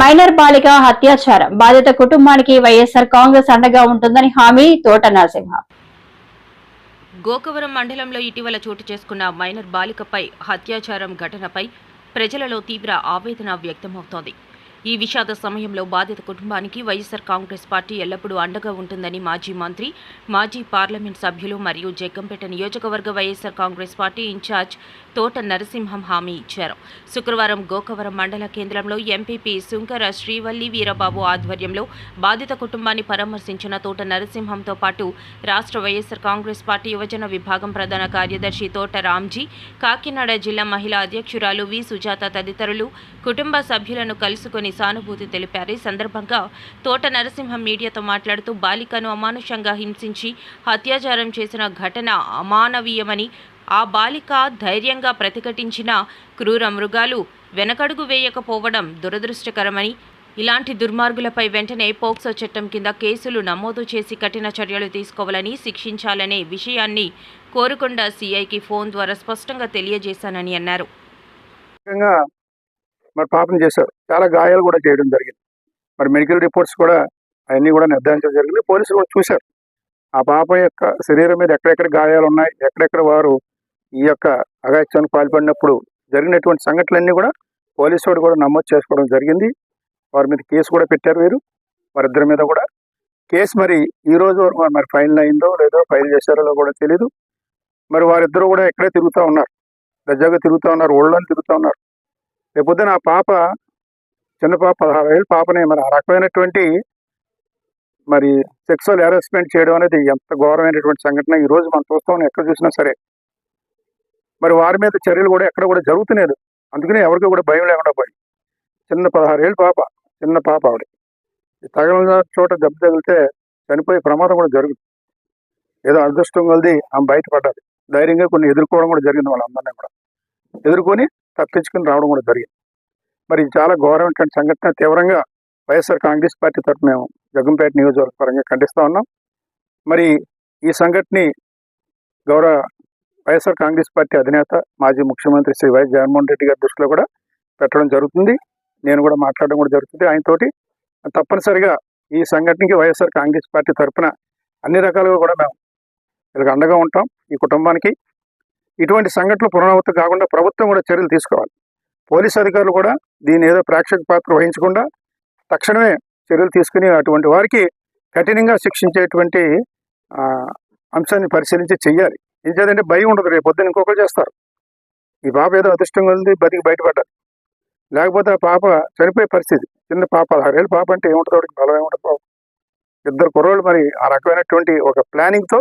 Minor బాలిక అత్యాచారం. బాధిత కుటుంబానికి వైఎస్ఆర్ కాంగ్రెస్ అండగా ఉంటుందని హామీ తోట నరసింహ. గోకవరం మండలంలో ఇటీవల చోటు చేసుకున్న మైనర్ బాలికపై అత్యాచారం ఘటనపై ప్రజలలో తీవ్ర ఆవేదన వ్యక్తమవుతోంది. ఈ విషాద సమయంలో బాధిత కుటుంబానికి వైఎస్ఆర్ కాంగ్రెస్ పార్టీ ఎల్లప్పుడూ అండగా ఉంటుందని మాజీ మంత్రి మాజీ పార్లమెంట్ సభ్యులు మరియు జగ్గంపేట నియోజకవర్గ వైఎస్ఆర్ కాంగ్రెస్ పార్టీ ఇన్ఛార్జ్ తోట నరసింహం హామీ ఇచ్చారు. శుక్రవారం గోకవరం మండల కేంద్రంలో ఎంపీపీ సుంకర శ్రీవల్లి వీరబాబు ఆధ్వర్యంలో బాధిత కుటుంబాన్ని పరామర్శించిన తోట నరసింహంతో పాటు రాష్ట్ర వైఎస్ఆర్ కాంగ్రెస్ పార్టీ యువజన విభాగం ప్రధాన కార్యదర్శి తోట రామ్జీ కాకినాడ జిల్లా మహిళా అధ్యక్షురాలు వి సుజాత తదితరులు కుటుంబ సభ్యులను కలుసుకొని సానుభూతి తెలిపారు. ఈ సందర్భంగా తోట నరసింహం మీడియాతో మాట్లాడుతూ బాలికను అమానుషంగా హింసించి అత్యాచారం చేసిన ఘటన అమానవీయమని ఆ బాలిక ధైర్యంగా ప్రతిఘటించిన క్రూర మృగాలు వెనకడుగు వేయకపోవడం దురదృష్టకరమని ఇలాంటి దుర్మార్గులపై వెంటనే పోక్సో చట్టం కింద కేసులు నమోదు చేసి కఠిన చర్యలు తీసుకోవాలని శిక్షించాలనే విషయాన్ని కోరుకొండ సిఐకి ఫోన్ ద్వారా స్పష్టంగా తెలియజేశానని అన్నారు. మరి పాపం చేశారు. చాలా గాయాలు కూడా చేయడం జరిగింది. మరి మెడికల్ రిపోర్ట్స్ కూడా అవన్నీ కూడా నిర్ధారించడం జరిగింది. పోలీసులు కూడా చూశారు. ఆ పాప యొక్క శరీరం మీద ఎక్కడెక్కడ గాయాలు ఉన్నాయి ఎక్కడెక్కడ వారు ఈ యొక్క అగాత్యానికి పాల్పడినప్పుడు జరిగినటువంటి సంఘటనలన్నీ కూడా పోలీసు వాడు కూడా నమోదు చేసుకోవడం జరిగింది. వారి మీద కేసు కూడా పెట్టారు వీరు. వారిద్దరి మీద కూడా కేసు మరి ఈ రోజు వరకు మరి ఫైల్ అయిందో లేదో ఫైల్ చేశారో కూడా తెలియదు మరి వారిద్దరూ కూడా ఎక్కడే తిరుగుతూ ఉన్నారు. దర్జాగా తిరుగుతూ ఉన్నారు ఒళ్ళని తిరుగుతూ ఉన్నారు. రేపొద్దున ఆ పాప చిన్న పాప పదహారు ఏళ్ళ పాపని మరి ఆ రకమైనటువంటి మరి సెక్సువల్ హెరాస్మెంట్ చేయడం అనేది ఎంత ఘోరమైనటువంటి సంఘటన ఈ రోజు మనం చూస్తాం ఎక్కడ చూసినా సరే. మరి వారి మీద చర్యలు కూడా ఎక్కడ కూడా జరుగుతులేదు. అందుకనే ఎవరికి కూడా భయం లేకుండా పోయి చిన్న పదహారు ఏళ్ళ పాప చిన్న పాప ఆవిడ. ఈ తగిలిన చోట దెబ్బ తగిలితే చనిపోయే ప్రమాదం కూడా జరుగుతుంది. ఏదో అదృష్టం కలిది ఆమె బయటపడ్డది. ధైర్యంగా కొన్ని ఎదుర్కోవడం కూడా జరిగింది వాళ్ళందరినీ కూడా. ఎదుర్కొని తప్పించుకుని రావడం కూడా జరిగింది. మరి ఇది చాలా ఘోరమైనటువంటి సంఘటన. తీవ్రంగా వైఎస్ఆర్ కాంగ్రెస్ పార్టీ తరఫు మేము జగ్గంపేట నియోజకవర్గ పరంగా ఖండిస్తూ ఉన్నాం. మరి ఈ సంఘటనని గౌరవ వైఎస్ఆర్ కాంగ్రెస్ పార్టీ అధినేత మాజీ ముఖ్యమంత్రి శ్రీ వైఎస్ జగన్మోహన్ రెడ్డి గారి దృష్టిలో కూడా పెట్టడం జరుగుతుంది. నేను కూడా మాట్లాడడం కూడా జరుగుతుంది ఆయనతోటి. తప్పనిసరిగా ఈ సంఘటనకి వైఎస్ఆర్ కాంగ్రెస్ పార్టీ తరఫున అన్ని రకాలుగా కూడా మేము వీళ్ళకి అండగా ఉంటాం ఈ కుటుంబానికి. ఇటువంటి సంఘటనలు పునరావృతం కాకుండా ప్రభుత్వం కూడా చర్యలు తీసుకోవాలి. పోలీస్ అధికారులు కూడా దీని ఏదో ప్రేక్షక పాత్ర వహించకుండా తక్షణమే చర్యలు తీసుకుని అటువంటి వారికి కఠినంగా శిక్షించేటువంటి అంశాన్ని పరిశీలించి చెయ్యాలి. ఎందుకంటే భయం ఉండదు. రేపు పొద్దున్న ఇంకొకరు చేస్తారు. ఈ పాప ఏదో అదృష్టంగా ఉంది బతికి బయటపడ్డారు. లేకపోతే ఆ పాప చనిపోయే పరిస్థితి. చిన్న పాప పదహారేళ్ళు పాప అంటే ఏముంటుంది వాడికి బలం ఏముంటుంది పాప. ఇద్దరు కుర్రోళ్ళు మరి ఆ రకమైనటువంటి ఒక ప్లానింగ్తో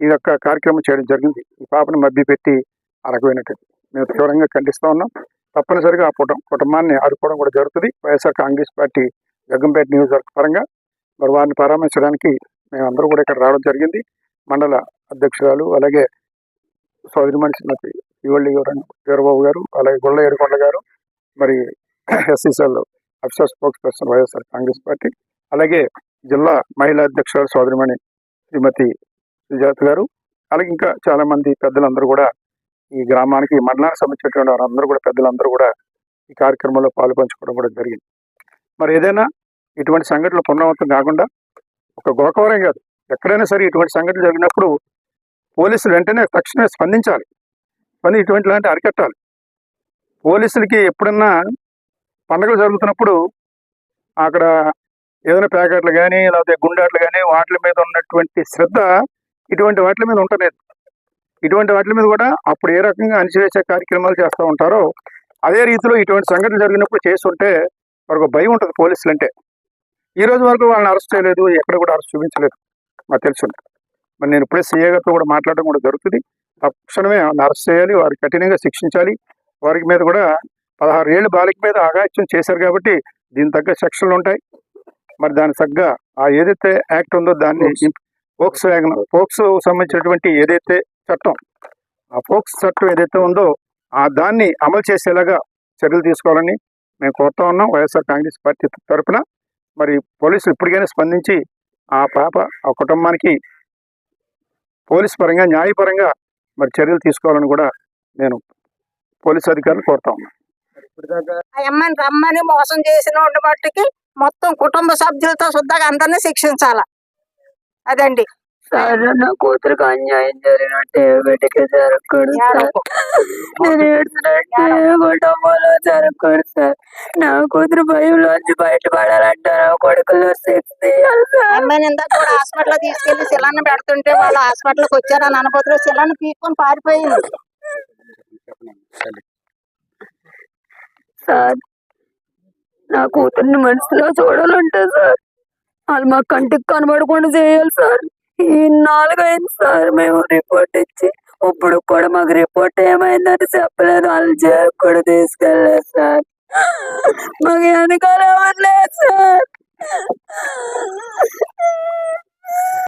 ఈ యొక్క కార్యక్రమం చేయడం జరిగింది. ఈ పాపను మభ్య పెట్టి ఆ రకమైనటువంటి మేము తీవ్రంగా ఖండిస్తూ ఉన్నాం. తప్పనిసరిగా ఆ కుటుంబ కుటుంబాన్ని ఆడుకోవడం కూడా జరుగుతుంది. వైఎస్ఆర్ కాంగ్రెస్ పార్టీ జగ్గంపేట నియోజకవర్గ పరంగా మరి వారిని పరామర్శించడానికి మేమందరూ కూడా ఇక్కడ రావడం జరిగింది. మండల అధ్యక్షురాలు అలాగే సోదరిమణి శ్రీమతి ఇవల్లి వీరబాబు గారు అలాగే గుళ్ళ ఏడుకొండ గారు మరి SCCL officer spokesperson YSR Congress party అలాగే జిల్లా మహిళా అధ్యక్షురాలు సోదరిమణి శ్రీమతి సుజాత గారు అలాగే ఇంకా చాలామంది పెద్దలందరూ కూడా ఈ గ్రామానికి ఈ మండలానికి సంబంధించినటువంటి వారందరూ కూడా పెద్దలందరూ కూడా ఈ కార్యక్రమంలో పాలు పంచుకోవడం కూడా జరిగింది. మరి ఏదైనా ఇటువంటి సంఘటనలు పునరావృతం కాకుండా ఒక గోకవరం కాదు ఎక్కడైనా సరే ఇటువంటి సంఘటనలు జరిగినప్పుడు పోలీసులు వెంటనే తక్షణమే స్పందించాలి. పని ఇటువంటి లాంటి అరికట్టాలి. పోలీసులకి ఎప్పుడన్నా పండుగలు జరుగుతున్నప్పుడు అక్కడ ఏదైనా ప్యాకెట్లు కానీ లేకపోతే గుండాట్లు కానీ వాటి మీద ఉన్నటువంటి శ్రద్ధ ఇటువంటి వాటి మీద ఉండలేదు. ఇటువంటి వాటి మీద కూడా అప్పుడు ఏ రకంగా అణిచివేసే కార్యక్రమాలు చేస్తూ ఉంటారో అదే రీతిలో ఇటువంటి సంఘటన జరిగినప్పుడు చేస్తుంటే వారికి ఒక భయం ఉంటుంది పోలీసులు అంటే ఈ రోజు వరకు వాళ్ళని అరెస్ట్ చేయలేదు ఎక్కడ కూడా అరెస్ట్ చూపించలేదు మాకు తెలుసు మరి నేను ఇప్పుడే సీఏ గారితో కూడా మాట్లాడడం కూడా జరుగుతుంది. తక్షణమే వాళ్ళని అరెస్ట్ చేయాలి వారికి కఠినంగా శిక్షించాలి వారికి మీద కూడా పదహారు ఏళ్ళు బాలిక మీద అగాత్యం చేశారు కాబట్టి దీని తగ్గ సెక్షన్లు ఉంటాయి. మరి దానికి తగ్గ ఆ ఏదైతే యాక్ట్ ఉందో దాన్ని పోక్స్. పోక్స్ సంబంధించినటువంటి ఏదైతే చట్టం. ఆ పోక్స్ చట్టం ఏదైతే ఉందో ఆ దాన్ని అమలు చేసేలాగా చర్యలు తీసుకోవాలని మేము కోరుతా ఉన్నాం. వైఎస్ఆర్ కాంగ్రెస్ పార్టీ తరఫున మరి పోలీసులు ఇప్పటికైనా స్పందించి ఆ పాప ఆ కుటుంబానికి పోలీస్ పరంగా న్యాయపరంగా మరి చర్యలు తీసుకోవాలని కూడా నేను పోలీస్ అధికారులు కోరుతా ఉన్నాను ఇప్పటిదాకా ఆ అమ్మాయిని రమ్మని మోసం చేసిన మట్టుకి మొత్తం కుటుంబ సభ్యులతో శుద్ధంగా అందరినీ శిక్షించాల? అదండి. సార్ నా కూతురుకు అన్యాయం జరిగినట్టు బిడ్డకి జరగకూడదు సార్. నేను ఏడ్చినట్టు ఏ కుటుంబంలో జరగకూడదు సార్. నా కూతురు భయంలోంచి బయటపడాలంటే నా కొడుకులో శక్తి తీయాలి ఆ సార్. అమ్మాయిని ఇందాక కూడా హాస్పిటల్ తీసుకెళ్ళి శిలాన్ని పెడుతుంటే వాళ్ళు హాస్పిటల్కి వచ్చారని అనుకోతులు శిలాన్ని పీక్కొని పారిపోయింది. సార్ నా కూతుర్ని మనసులో చూడాలంటే సార్ వాళ్ళు మా కంటికి కనబడకుండా చేయాలి సార్. నాలుగైదు సార్ మేము రిపోర్ట్ ఇచ్చి. ఇప్పుడు కూడా మాకు రిపోర్ట్ ఏమైందని చెప్పలేదు. వాళ్ళు జైలు కూడా తీసుకెళ్ళలేదు సార్. మాకు వెనకాల సార్.